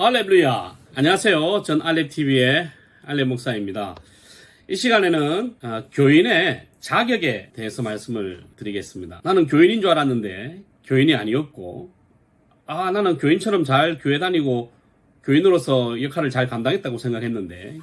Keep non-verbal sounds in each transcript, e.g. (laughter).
알렙루야. 안녕하세요. 전 알렙TV의 알렙 목사입니다. 이 시간에는 아, 교인의 자격에 대해서 말씀을 드리겠습니다. 나는 교인인 줄 알았는데 교인이 아니었고, 아, 나는 교인처럼 잘 교회 다니고 교인으로서 역할을 잘 감당했다고 생각했는데,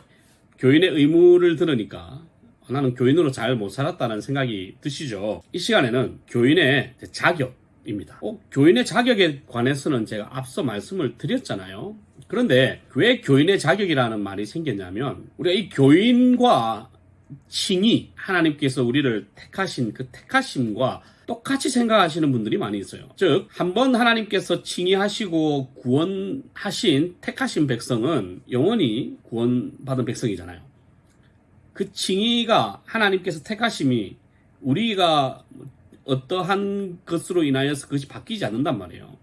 교인의 의무를 들으니까 나는 교인으로 잘 못 살았다는 생각이 드시죠. 이 시간에는 교인의 자격 입니다. 어, 교인의 자격에 관해서는 제가 앞서 말씀을 드렸잖아요. 그런데 왜 교인의 자격이라는 말이 생겼냐면 우리가 이 교인과 칭이 하나님께서 우리를 택하신 그 택하심과 똑같이 생각하시는 분들이 많이 있어요. 즉, 한번 하나님께서 칭의하시고 구원하신 택하신 백성은 영원히 구원받은 백성이잖아요. 그 칭의가 하나님께서 택하심이 우리가 어떠한 것으로 인하여서 그것이 바뀌지 않는단 말이에요.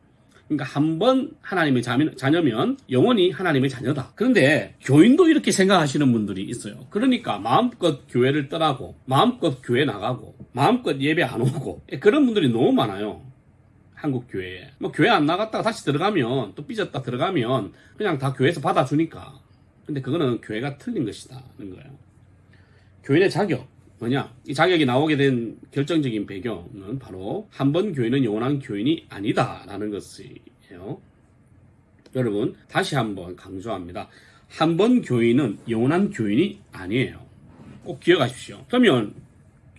그러니까 한 번 하나님의 자녀- 자녀 면 영원히 하나님의 자녀다. 그런데 교인도 이렇게 생각하시는 분들이 있어요. 그러니까 마음껏 교회를 떠나고 마음껏 교회 나가고 마음껏 예배 안 오고 그런 분들이 너무 많아요. 한국 교회에. 뭐 교회 안 나갔다가 다시 들어가면 또 삐졌다 들어가면 그냥 다 교회에서 받아주니까. 근데 그거는 교회가 틀린 것이다는 거예요. 교인의 자격 뭐냐? 이 자격이 나오게 된 결정적인 배경은 바로 한 번 교인은 영원한 교인이 아니다라는 것이 에요. 여러분 다시 한번 강조합니다. 한 번 교인은 영원한 교인이 아니에요. 꼭 기억하십시오. 그러면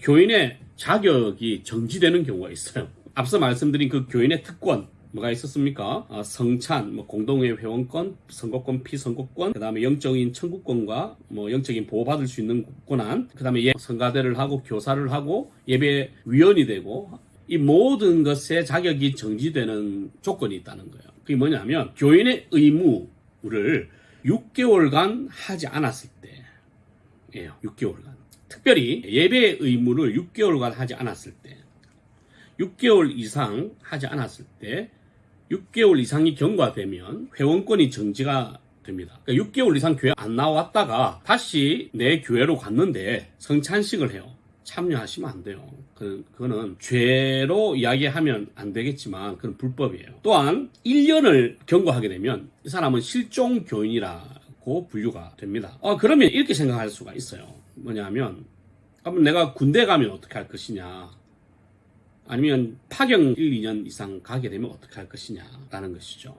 교인의 자격이 정지되는 경우가 있어요. 앞서 말씀드린 그 교인의 특권 뭐가 있었습니까? 아, 성찬, 뭐 공동회 회원권, 선거권, 피선거권, 그 다음에 영적인 청구권과 뭐 영적인 보호받을 수 있는 권한, 그 다음에 예, 성가대를 하고 교사를 하고 예배 위원이 되고 이 모든 것에 자격이 정지되는 조건이 있다는 거예요. 그게 뭐냐면 교인의 의무를 6개월간 하지 않았을 때예요. 6개월간. 특별히 예배의 의무를 6개월간 하지 않았을 때 6개월 이상 하지 않았을 때 6개월 이상이 경과되면 회원권이 정지가 됩니다. 그러니까 6개월 이상 교회 안 나왔다가 다시 내 교회로 갔는데 성찬식을 해요. 참여하시면 안 돼요. 그, 그거는 죄로 이야기하면 안 되겠지만 그건 불법이에요. 또한 1년을 경과하게 되면 이 사람은 실종 교인이라고 분류가 됩니다. 어, 그러면 이렇게 생각할 수가 있어요. 뭐냐면 그럼 내가 군대 가면 어떻게 할 것이냐 아니면 파경 1, 2년 이상 가게 되면 어떻게 할 것이냐라는 것이죠.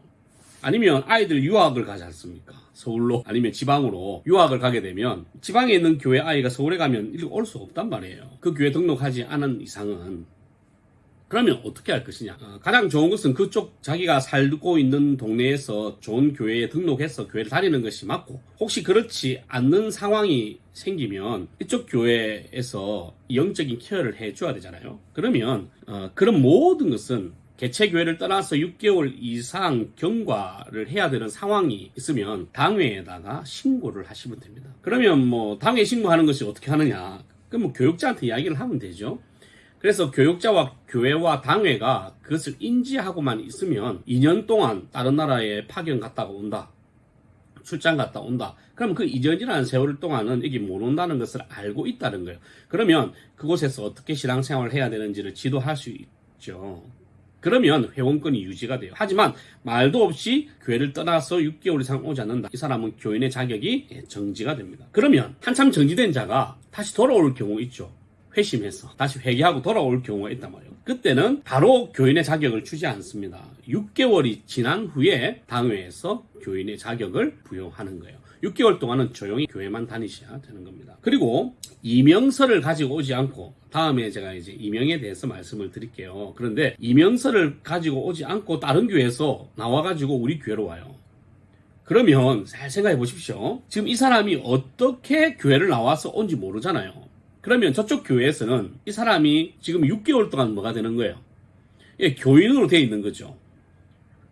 아니면 아이들 유학을 가지 않습니까? 서울로 아니면 지방으로 유학을 가게 되면 지방에 있는 교회 아이가 서울에 가면 이리 올수 없단 말이에요. 그 교회 등록하지 않은 이상은 그러면 어떻게 할 것이냐? 어, 가장 좋은 것은 그쪽 자기가 살고 있는 동네에서 좋은 교회에 등록해서 교회를 다니는 것이 맞고 혹시 그렇지 않는 상황이 생기면 이쪽 교회에서 영적인 케어를 해줘야 되잖아요. 그러면 어, 그런 모든 것은 개체 교회를 떠나서 6개월 이상 경과를 해야 되는 상황이 있으면 당회에다가 신고를 하시면 됩니다. 그러면 뭐 당회 신고하는 것이 어떻게 하느냐? 그럼 뭐 교육자한테 이야기를 하면 되죠. 그래서 교육자와 교회와 당회가 그것을 인지하고만 있으면 2년 동안 다른 나라에 파견 갔다가 온다. 출장 갔다 온다. 그럼 그 2년이라는 세월 동안은 여기 못 온다는 것을 알고 있다는 거예요. 그러면 그곳에서 어떻게 신앙생활을 해야 되는지를 지도할 수 있죠. 그러면 회원권이 유지가 돼요. 하지만 말도 없이 교회를 떠나서 6개월 이상 오지 않는다. 이 사람은 교인의 자격이 정지가 됩니다. 그러면 한참 정지된 자가 다시 돌아올 경우 있죠. 회심해서 다시 회개하고 돌아올 경우가 있단 말이에요. 그때는 바로 교인의 자격을 주지 않습니다. 6개월이 지난 후에 당회에서 교인의 자격을 부여하는 거예요. 6개월 동안은 조용히 교회만 다니셔야 되는 겁니다. 그리고 이명서를 가지고 오지 않고 다음에 제가 이제 이명에 대해서 말씀을 드릴게요. 그런데 이명서를 가지고 오지 않고 다른 교회에서 나와가지고 우리 교회로 와요. 그러면 잘 생각해 보십시오. 지금 이 사람이 어떻게 교회를 나와서 온지 모르잖아요. 그러면 저쪽 교회에서는 이 사람이 지금 6개월 동안 뭐가 되는 거예요? 예, 교인으로 되어 있는 거죠.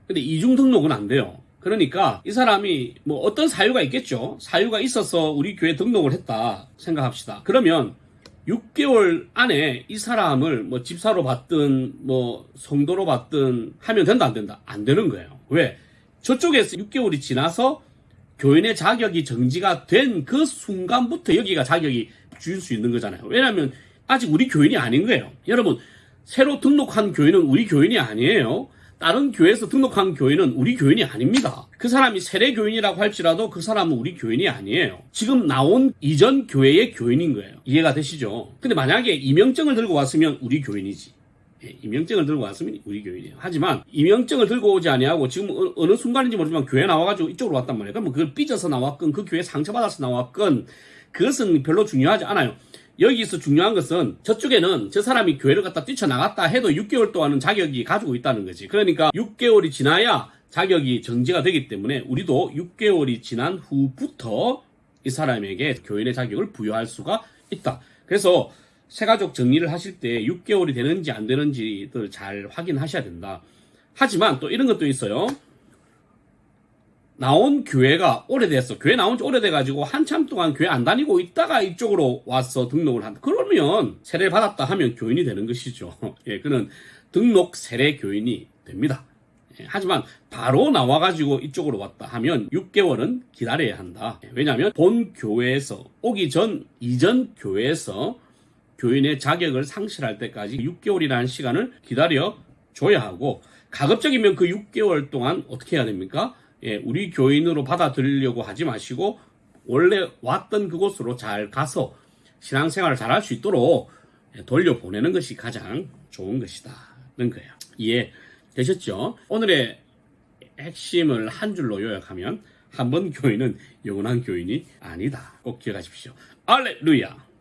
근데 이중 등록은 안 돼요. 그러니까 이 사람이 뭐 어떤 사유가 있겠죠. 사유가 있어서 우리 교회 등록을 했다 생각합시다. 그러면 6개월 안에 이 사람을 뭐 집사로 받든 뭐 성도로 받든 하면 된다 안 된다 안 되는 거예요. 왜? 저쪽에서 6개월이 지나서 교인의 자격이 정지가 된 그 순간부터 여기가 자격이 줄 수 있는 거잖아요. 왜냐하면 아직 우리 교인이 아닌 거예요. 여러분 새로 등록한 교인은 우리 교인이 아니에요. 다른 교회에서 등록한 교인은 우리 교인이 아닙니다. 그 사람이 세례 교인이라고 할지라도 그 사람은 우리 교인이 아니에요. 지금 나온 이전 교회의 교인인 거예요. 이해가 되시죠? 근데 만약에 임명증을 들고 왔으면 우리 교인이지. 예, 임명증을 들고 왔으면 우리 교인이에요. 하지만 임명증을 들고 오지 아니하고 지금 어- 어느 순간인지 모르지만 교회 나와가지고 이쪽으로 왔단 말이에요. 그러면 그걸 삐져서 나왔건 그 교회 상처받아서 나왔건 그것은 별로 중요하지 않아요. 여기서 중요한 것은 저쪽에는 저 사람이 교회를 갖다 뛰쳐나갔다 해도 6개월 동안은 자격이 가지고 있다는 거지. 그러니까 6개월이 지나야 자격이 정지가 되기 때문에 우리도 6개월이 지난 후부터 이 사람에게 교인의 자격을 부여할 수가 있다. 그래서 세가족 정리를 하실 때 6개월이 되는지 안 되는지를 잘 확인하셔야 된다. 하지만 또 이런 것도 있어요. 나온 교회가 오래됐어. 교회 나온 지 오래돼가지고 한참 동안 교회 안 다니고 있다가 이쪽으로 와서 등록을 한다. 그러면 세례를 받았다 하면 교인이 되는 것이죠. (laughs) 예, 그는 등록 세례 교인이 됩니다. 예, 하지만 바로 나와가지고 이쪽으로 왔다 하면 6개월은 기다려야 한다. 예, 왜냐하면 본 교회에서 오기 전 이전 교회에서 교인의 자격을 상실할 때까지 6개월이라는 시간을 기다려 줘야 하고 가급적이면 그 6개월 동안 어떻게 해야 됩니까? 예, 우리 교인으로 받아들이려고 하지 마시고 원래 왔던 그곳으로 잘 가서 신앙생활을 잘 할 수 있도록 예, 돌려보내는 것이 가장 좋은 것이다는 거예요. 이해 되셨죠? 오늘의 핵심을 한 줄로 요약하면 한 번 교인은 영원한 교인이 아니다. 꼭 기억하십시오. 알렐루야!